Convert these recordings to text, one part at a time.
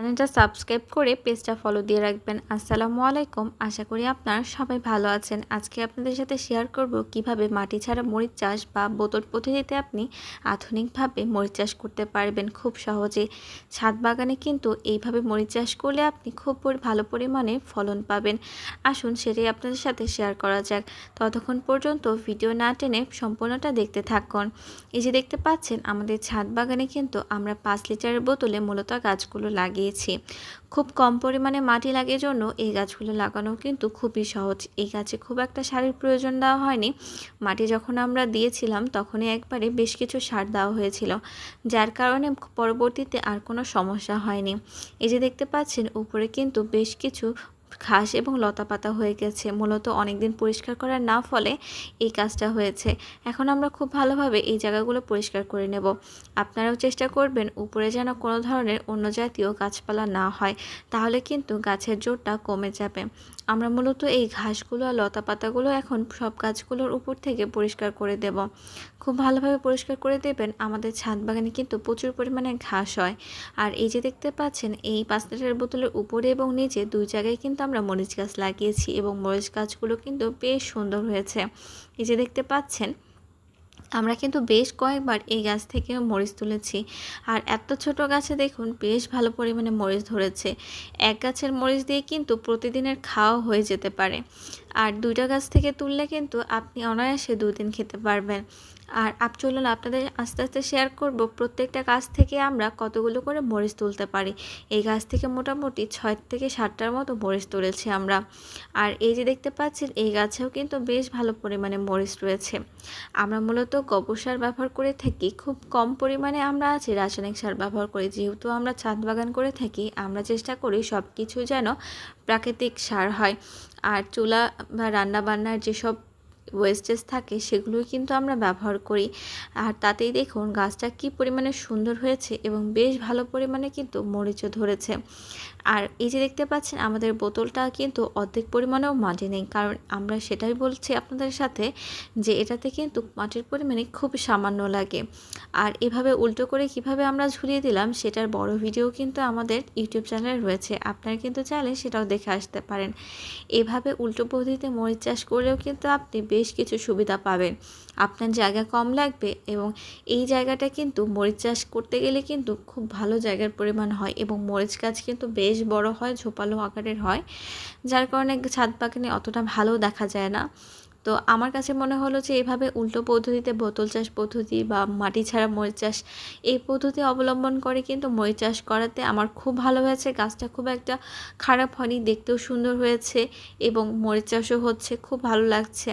চ্যানেলটা সাবস্ক্রাইব করে পেজটা ফলো দিয়ে রাখবেন। আসসালামু আলাইকুম। আশা করি আপনারা সবাই ভালো আছেন। আজকে আপনাদের সাথে শেয়ার করব কীভাবে মাটি ছাড়া মরিচ চাষ বা বোতল পদ্ধতিতে আপনি আধুনিকভাবে মরিচ চাষ করতে পারবেন খুব সহজে। ছাদ বাগানে কিন্তু এইভাবে মরিচ চাষ করলে আপনি খুব ভালো পরিমাণে ফলন পাবেন। আসুন সেটাই আপনাদের সাথে শেয়ার করা যাক। ততক্ষণ পর্যন্ত ভিডিও না টেনে সম্পূর্ণটা দেখতে থাকুন। এই যে দেখতে পাচ্ছেন, আমাদের ছাদ বাগানে কিন্তু আমরা পাঁচ লিটারের বোতলে মূলত গাছগুলো লাগিয়েছি খুব কম পরিমাণে মাটি লাগে জন্য এই গাছগুলো লাগানো কিন্তু খুবই সহজ। এই গাছে খুব একটা সারের প্রয়োজন দেওয়া হয়নি। মাটি যখন আমরা দিয়েছিলাম তখনই একবারে বেশ কিছু সার দেওয়া হয়েছিল, যার কারণে পরবর্তীতে আর কোনো সমস্যা হয়নি। এই যে দেখতে পাচ্ছেন, উপরে কিন্তু বেশ কিছু ঘাস এবং লতা পাতা হয়ে গেছে। মূলত অনেকদিন পরিষ্কার করার না ফলে এই কাজটা হয়েছে। এখন আমরা খুব ভালোভাবে এই জায়গাগুলো পরিষ্কার করে নেব। আপনারাও চেষ্টা করবেন উপরে যেন কোনো ধরনের অন্য জাতীয় গাছপালা না হয়, তাহলে কিন্তু গাছের জোরটা কমে যাবে। আমরা মূলত এই ঘাসগুলো আর লতা পাতাগুলো এখন সব গাছগুলোর উপর থেকে পরিষ্কার করে দেব। খুব ভালোভাবে পরিষ্কার করে দেবেন, আমাদের ছাদ বাগানে কিন্তু প্রচুর পরিমাণে ঘাস হয়। আর এই যে দেখতে পাচ্ছেন, এই পাঁচ লিটার বোতলের উপরে এবং নিচে দুই জায়গায় কিন্তু আমরা মরিচ গাছ লাগিয়েছি এবং মরিচ গাছগুলো কিন্তু বেশ সুন্দর হয়েছে। এই যে দেখতে পাচ্ছেন, আমরা কিন্তু বেশ কয়েকবার এই গাছ থেকে মরিচ তুলেছি। আর এত ছোট গাছে দেখুন, বেশ ভালো পরিমাণে মরিচ ধরেছে। এক গাছের মরিচ দিয়ে কিন্তু প্রতিদিনের খাওয়া হয়ে যেতে পারে। আর দুইটা গাছ থেকে তুললে কিন্তু আপনি অনায়াসে দুদিন খেতে পারবেন। আর আপ চলুন আপনাদের আস্তে আস্তে শেয়ার করব, প্রত্যেকটা গাছ থেকে আমরা কতগুলো করে মরিচ তুলতে পারি। এই গাছ থেকে মোটামুটি ছয় থেকে সাতটার মতো মরিচ তুলেছি আমরা। আর এই যে দেখতে পাচ্ছেন, এই গাছেও কিন্তু বেশ ভালো পরিমাণে মরিচ রয়েছে। আমরা মূলত গোবর সার ব্যবহার করে থাকি, খুব কম পরিমাণে আমরা আছি রাসায়নিক সার ব্যবহার করি। যেহেতু আমরা ছাদ বাগান করে থাকি, আমরা চেষ্টা করি সব কিছু যেন প্রাকৃতিক সার হয়। আর চুলা বা রান্না বান্নার যেসব ওয়েস্টেজ থাকে, সেগুলোই কিন্তু আমরা ব্যবহার করি। আর তাতেই দেখুন, গাছটা কি পরিমাণে সুন্দর হয়েছে এবং বেশ ভালো পরিমাণে কিন্তু মরিচও ধরেছে। আর এই যে দেখতে পাচ্ছেন, আমাদের বোতলটা কিন্তু অর্ধেক পরিমাণেও মাটি নেই। কারণ আমরা সেটাই বলছি আপনাদের সাথে যে এটাতে কিন্তু মাটির পরিমাণে খুব সামান্য লাগে। আর এভাবে উল্টো করে কীভাবে আমরা ঝুলিয়ে দিলাম, সেটার বড় ভিডিও কিন্তু আমাদের ইউটিউব চ্যানেলে রয়েছে। আপনারা কিন্তু চাইলে সেটাও দেখে আসতে পারেন। এভাবে উল্টো পদ্ধতিতে মরিচ চাষ করলেও কিন্তু আপনি বেশ কিছু সুবিধা পাবেন। আপনার জায়গা কম লাগবে এবং এই জায়গাটা কিন্তু মরিচ চাষ করতে গেলে কিন্তু খুব ভালো জায়গার পরিমাণ হয় এবং মরিচ গাছ কিন্তু বেশ বড় হয়, ঝোপালো আকারের হয়। যার কারণে ছাদ বাগানে অতটা ভালো দেখা যায় না। তো আমার কাছে মনে হলো যে এভাবে উল্টো পদ্ধতিতে বোতল চাষ পদ্ধতি বা মাটি ছাড়া মরিচ চাষ এই পদ্ধতি অবলম্বন করে কিন্তু মরিচ চাষ করাতে আমার খুব ভালো হয়েছে। গাছটা খুব একটা খারাপ হয়নি, দেখতেও সুন্দর হয়েছে এবং মরিচ চাষও হচ্ছে, খুব ভালো লাগছে।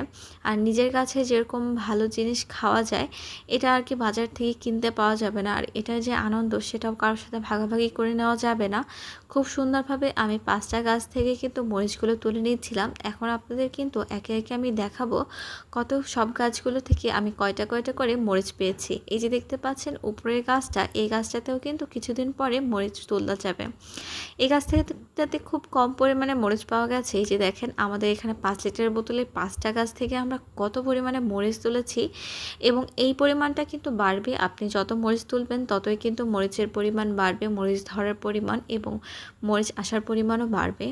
আর নিজের কাছে যেরকম ভালো জিনিস খাওয়া যায়, এটা আর কি বাজার থেকে কিনতে পাওয়া যাবে না। আর এটার যে আনন্দ, সেটাও কারোর সাথে ভাগাভাগি করে নেওয়া যাবে না। খুব সুন্দরভাবে আমি পাঁচটা গাছ থেকে কিন্তু মরিচগুলো তুলে নিচ্ছিলাম। এখন আপনাদের কিন্তু একে একে আমি দেখাবো কত সব গাছগুলো থেকে আমি কয়টা কয়টা করে মরিচ পেয়েছি। এই যে দেখতে পাচ্ছেন, উপরের গাছটা, এই গাছটাতেও কিন্তু কিছুদিন পরে মরিচ তোলা যাবে। এই গাছ থেকে খুব কম পরিমাণে মরিচ পাওয়া গেছে, এই যে দেখেন আমাদের এখানে পাঁচ লিটারের বোতলে পাঁচটা গাছ থেকে আমরা কত পরিমাণে মরিচ তুলেছি এবং এই পরিমাণটা কিন্তু বাড়বে। আপনি যত মরিচ তুলবেন, ততই কিন্তু মরিচের পরিমাণ বাড়বে, মরিচ ধরার পরিমাণ এবং মরিচ আসার পরিমাণও বাড়বে।